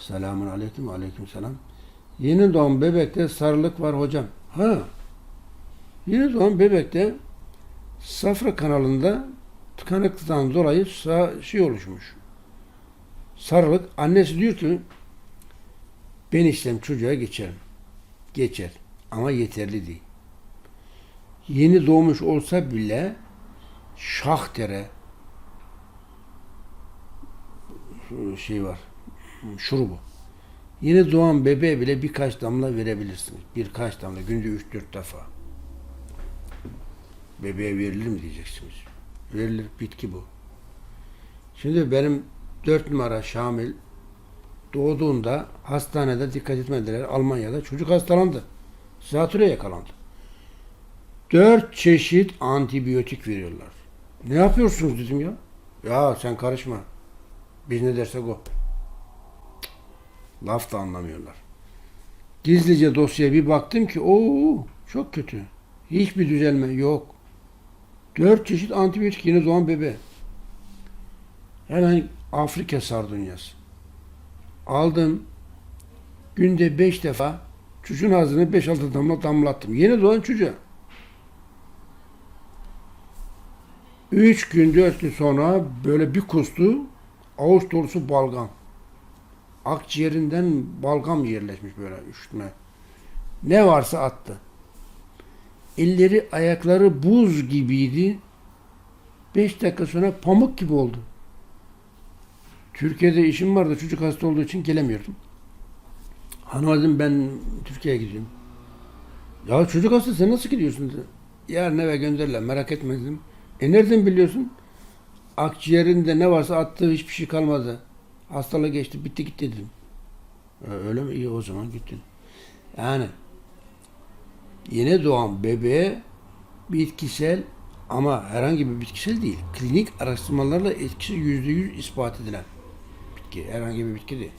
Selamun aleyküm, aleyküm selam. Yeni doğan bebekte sarılık var hocam. Ha. Yeni doğan bebekte safra kanalında tıkanıklıktan dolayı şey oluşmuş. Sarılık. Annesi diyor ki ben işlem çocuğa geçerim. Geçer. Ama yeterli değil. Yeni doğmuş olsa bile şahtere şey var. Şurubu. Yeni doğan bebeğe bile birkaç damla verebilirsiniz. Birkaç damla. Günde 3-4 defa. Bebeğe verilir mi diyeceksiniz. Verilir. Bitki bu. Şimdi benim 4 numara Şamil doğduğunda hastanede dikkat etmediler. Almanya'da çocuk hastalandı. Zatüre yakalandı. Dört çeşit antibiyotik veriyorlar. Ne yapıyorsunuz dedim ya. Ya sen karışma. Biz ne dersek o. Laf da anlamıyorlar. Gizlice dosyaya bir baktım ki o çok kötü. Hiçbir düzelme yok. Dört çeşit antibiyotik yeni doğan bebe. Hemen Afrika sardunyası. Aldım. Günde beş defa çocuğun ağzına beş altı damla damlattım. Yeni doğan çocuğa. Üç gün, dört gün sonra böyle bir kustu. Avuç dolusu balgam. Akciğerinden balgam yerleşmiş böyle üstüne. Ne varsa attı. Elleri, ayakları buz gibiydi. Beş dakika sonra pamuk gibi oldu. Türkiye'de işim vardı. Çocuk hasta olduğu için gelemiyordum. Hanıma dedim ben Türkiye'ye gidiyorum. Ya çocuk hasta sen nasıl gidiyorsun dedi. Yarın eve gönderirler merak etme dedim. E nereden biliyorsun? Akciğerinde ne varsa attığı hiçbir şey kalmadı. Hastalığı geçti bitti gitti dedim. "E, öyle mi? İyi o zaman gittin. Yani yeni doğan bebeğe bitkisel ama herhangi bir bitkisel değil. Klinik araştırmalarla etkisi yüzde yüz ispat edilen bitki. Herhangi bir bitki değil.